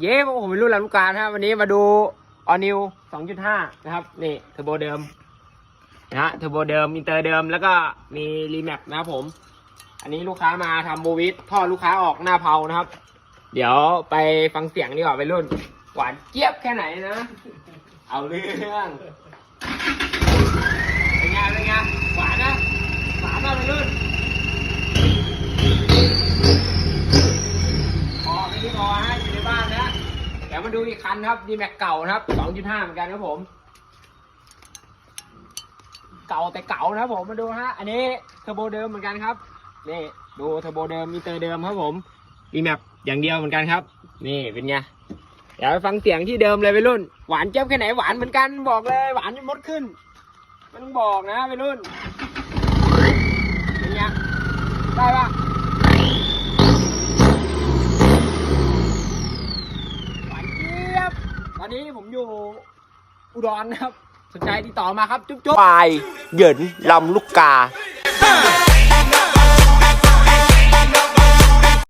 เย้ผมเป็นรุ่นลำลูกกานะครับวันนี้มาดูออนิว2.5 นะครับ นี่เทอร์โบเดิมนะฮะเทอร์โบเดิมอินเตอร์เดิมแล้วก็มีรีแมปนะครับผม อันนี้ลูกค้ามาทำโบวิทท่อลูกค้าออกหน้าเพานะครับ เดี๋ยวไปฟังเสียงดีกว่าไปรุ่น หวานเจี๊ยบแค่ไหนนะ เอาเรื่องเป็นไงเป็นไงหวานนะหวานมากไปรุ่น พอไม่ได้พอฮะอยู่ในบ้านนะ เดี๋ยวมาดูอีกคันครับดีแม็กเก่านะครับ2.5เหมือนกันครับผม เก่าแต่เก่านะครับผมมาดูฮะอันนี้เทอร์โบเดิมเหมือนกันครับนี่ดูเทอร์โบเดิมมีเตอร์เดิมครับผมดีแม็กอย่างเดียวเหมือนกันครับ นี่เป็นไงเดี๋ยวไปฟังเสียงที่เดิมเลยไปรุ่น หวานเจี๊ยบแค่ไหนหวานเหมือนกันบอกเลยหวานจนมดขึ้นไม่ต้องบอกนะไปรุ่นเป็นไงได้ปะ หวานเจี๊ยบ ต อนนี้ผมอยู่อุดรนะครับ สนใจติดต่อมาครับ จุ๊บจุ๊บควายเหยินลำลูกกาเ